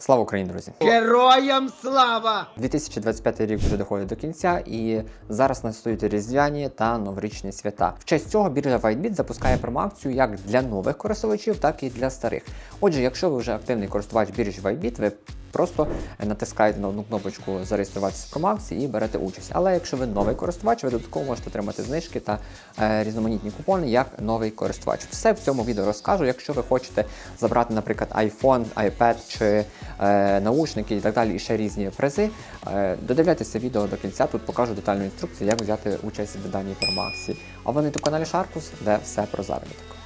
Слава Україні, друзі! Героям слава! 2025 рік вже доходить до кінця, і зараз настають різдвяні та новорічні свята. В честь цього біржа WhiteBit запускає промоакцію як для нових користувачів, так і для старих. Отже, якщо ви вже активний користувач біржі WhiteBit, ви просто натискаєте на одну кнопочку зареєструватися в промоакції і берете участь. Але якщо ви новий користувач, ви додатково можете отримати знижки та е, різноманітні купони як новий користувач. Все в цьому відео розкажу. Якщо ви хочете забрати, наприклад, iPhone, iPad чи е, наушники і так далі, і ще різні призи, е, додивляйтеся відео до кінця. Тут покажу детальну інструкцію, як взяти участь в даній промоакції. А ви на каналі Шаркус, де все про заробіток.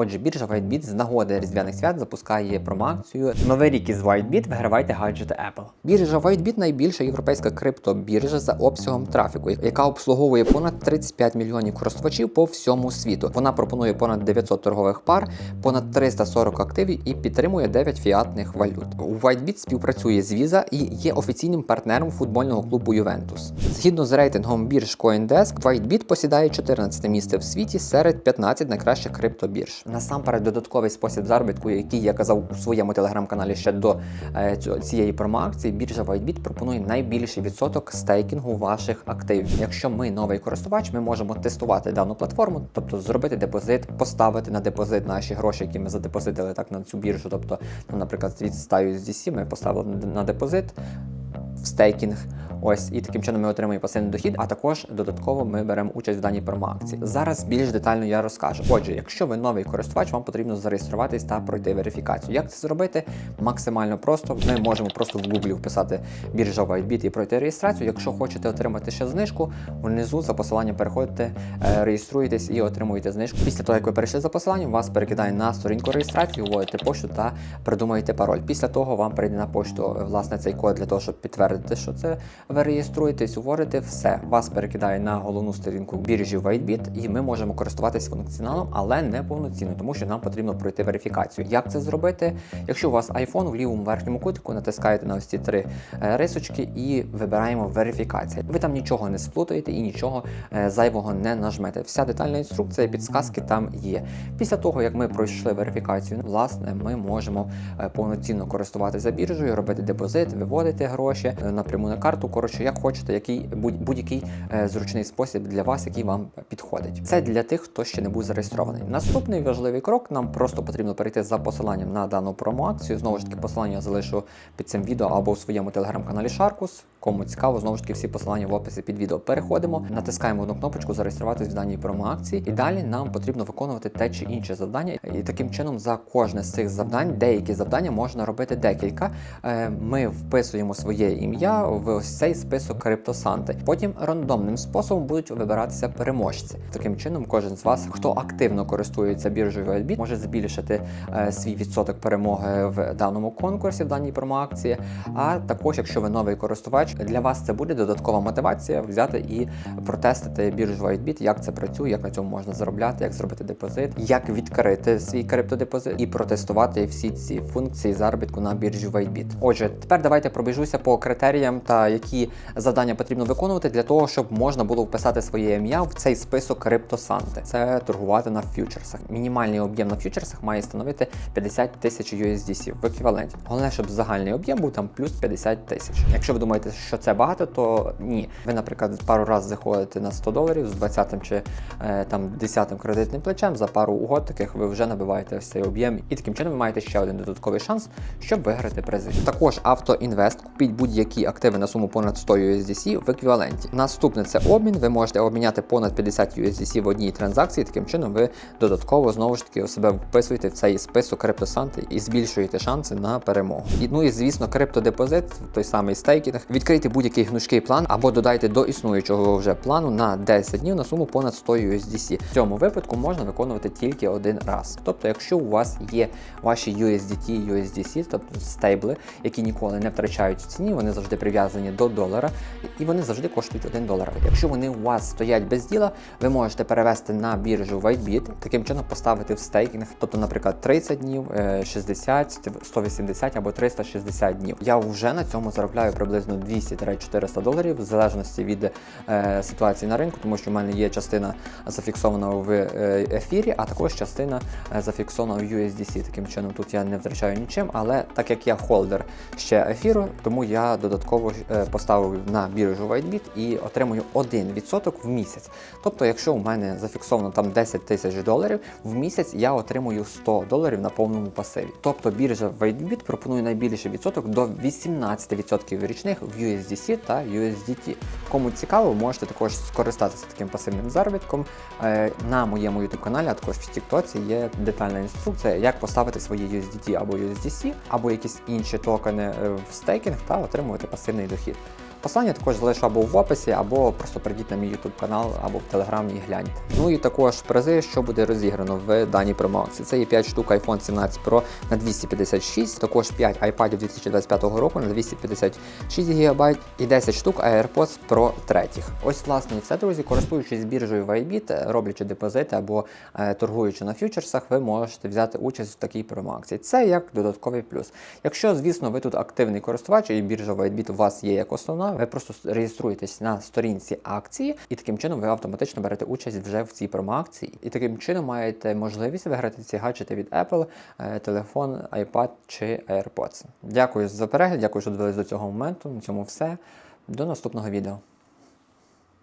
Отже, біржа WhiteBit з нагоди різдвяних свят запускає промоакцію Новий рік із WhiteBit вигравайте гаджети Apple. Біржа WhiteBit найбільша європейська криптобіржа за обсягом трафіку, яка обслуговує понад 35 мільйонів користувачів по всьому світу. Вона пропонує понад 900 торгових пар, понад 340 активів і підтримує 9 фіатних валют. У WhiteBit співпрацює з Visa і є офіційним партнером футбольного клубу Juventus. Згідно з рейтингом бірж CoinDesk, WhiteBit посідає 14 місце в світі серед 15 найкращих криптобірж. Насамперед, додатковий спосіб заробітку, який я казав у своєму телеграм-каналі ще до е, цієї промоакції, біржа WhiteBit пропонує найбільший відсоток стейкінгу ваших активів. Якщо ми новий користувач, ми можемо тестувати дану платформу, тобто зробити депозит, поставити на депозит наші гроші, які ми задепозитили так на цю біржу. Тобто, ну, наприклад, від 100 USDC ми поставили на депозит в стейкінг. Ось і таким чином ми отримуємо пасивний дохід, а також додатково ми беремо участь в даній промоакції. Зараз більш детально я розкажу. Отже, якщо ви новий користувач, вам потрібно зареєструватись та пройти верифікацію. Як це зробити? Максимально просто. Ми можемо просто в Google вписати біржа WhiteBit і пройти реєстрацію. Якщо хочете отримати ще знижку, внизу за посиланням переходите, реєструєтесь і отримуєте знижку. Після того, як ви перейшли за посиланням, вас перекидає на сторінку реєстрації, вводите пошту та придумаєте пароль. Після того вам прийде на пошту е, власне цей код для того, щоб підтвердити, що це ви реєструєтесь, вводите все. Вас перекидає на головну сторінку біржі WhiteBit, і ми можемо користуватись функціоналом, але не повноцінно, тому що нам потрібно пройти верифікацію. Як це зробити? Якщо у вас iPhone в лівому верхньому кутику, натискаєте на ось ці три е, рисочки і вибираємо верифікація. Ви там нічого не сплутаєте і нічого е, зайвого не нажмете. Вся детальна інструкція підсказки там є. Після того, як ми пройшли верифікацію, власне, ми можемо е, повноцінно користуватися біржею, робити депозит, виводити гроші напряму на карту. Коротше, як хочете, який будь- будь-який е, зручний спосіб для вас, який вам підходить. Це для тих, хто ще не був зареєстрований. Наступний важливий крок. Нам просто потрібно перейти за посиланням на дану промоакцію. Знову ж таки, посилання я залишу під цим відео або в своєму телеграм-каналі Шаркус. Кому цікаво, знову ж таки, всі посилання в описі під відео. Переходимо, натискаємо одну кнопочку зареєструватись в даній промоакції, і далі нам потрібно виконувати те чи інше завдання. І таким чином, за кожне з цих завдань, деякі завдання можна робити декілька. Е, Ми вписуємо своє ім'я в ось цей список криптосанти. Потім рандомним способом будуть вибиратися переможці. Таким чином, кожен з вас, хто активно користується біржею WhiteBit, може збільшити е, свій відсоток перемоги в даному конкурсі, в даній промоакції. А також, якщо ви новий користувач, для вас це буде додаткова мотивація взяти і протестити біржу WhiteBit, як це працює, як на цьому можна заробляти, як зробити депозит, як відкрити свій криптодепозит і протестувати всі ці функції заробітку на біржі WhiteBit. Отже, тепер давайте пробіжуся по критеріям та які завдання потрібно виконувати для того, щоб можна було вписати своє ім'я в цей список криптосанти. Це торгувати на фьючерсах. Мінімальний об'єм на фьючерсах має становити 50 тисяч USDC в еквіваленті. Головне, щоб загальний об'єм був там плюс 50 тисяч. Якщо ви думаєте, що це багато, то ні. Ви, наприклад, пару разів заходите на 100 доларів з 20 чи е, там 10 кредитним плечем. За пару угод таких ви вже набиваєте ось цей об'єм, і таким чином ви маєте ще один додатковий шанс, щоб виграти призи. Також автоінвест купіть будь-які активи на суму понад 100 USDC в еквіваленті. Наступне це обмін. Ви можете обміняти понад 50 USDC в одній транзакції. Таким чином ви додатково знову ж таки себе вписуєте в цей список криптосанти і збільшуєте шанси на перемогу. І ну і звісно, криптодепозит, той самий стейкінг. Відкрийте будь-який гнучкий план або додайте до існуючого вже плану на 10 днів на суму понад 100 USDC. В цьому випадку можна виконувати тільки один раз. Тобто, якщо у вас є ваші USDT, USDC, тобто стейбли, які ніколи не втрачають в ціні, вони завжди прив'язані до долара, і вони завжди коштують 1 долар. Якщо вони у вас стоять без діла, ви можете перевести на біржу WhiteBit, таким чином поставити в стейкінг, тобто, наприклад, 30 днів, е, 60, 180 або 360 днів. Я вже на цьому заробляю приблизно 200-400 доларів, в залежності від е, ситуації на ринку, тому що в мене є частина зафіксована в е, ефірі, а також частина е, зафіксована в USDC. Таким чином тут я не втрачаю нічим, але так як я холдер ще ефіру, тому я додатково е, поставив на біржу WhiteBit і отримую 1% в місяць. Тобто, якщо у мене зафіксовано там 10 тисяч доларів, в місяць я отримую 100 доларів на повному пасиві. Тобто біржа WhiteBit пропонує найбільший відсоток до 18% річних в USDC та USDT. Кому цікаво, можете також скористатися таким пасивним заробітком. Е, На моєму YouTube каналі, а також в TikTok є детальна інструкція, як поставити свої USDT або USDC, або якісь інші токени е, в стейкінг та отримувати пасивний дохід. Посилання також залишу або в описі, або просто прийдіть на мій YouTube канал, або в Telegram і гляньте. Ну і також призи, що буде розіграно в даній промоакції. Це є 5 штук iPhone 17 Pro на 256, також 5 iPadів 2025 року на 256 ГБ і 10 штук AirPods Pro третіх. Ось власне і все, друзі. Користуючись біржею Bybit, роблячи депозити або е, торгуючи на фьючерсах, ви можете взяти участь в такій промоакції. Це як додатковий плюс. Якщо, звісно, ви тут активний користувач і біржа Whitebit у вас є як основна, ви просто реєструєтесь на сторінці акції, і таким чином ви автоматично берете участь вже в цій промоакції. І таким чином маєте можливість виграти ці гаджети від Apple, е, телефон, iPad чи AirPods. Дякую за перегляд, дякую, що дивились до цього моменту. На цьому все. До наступного відео.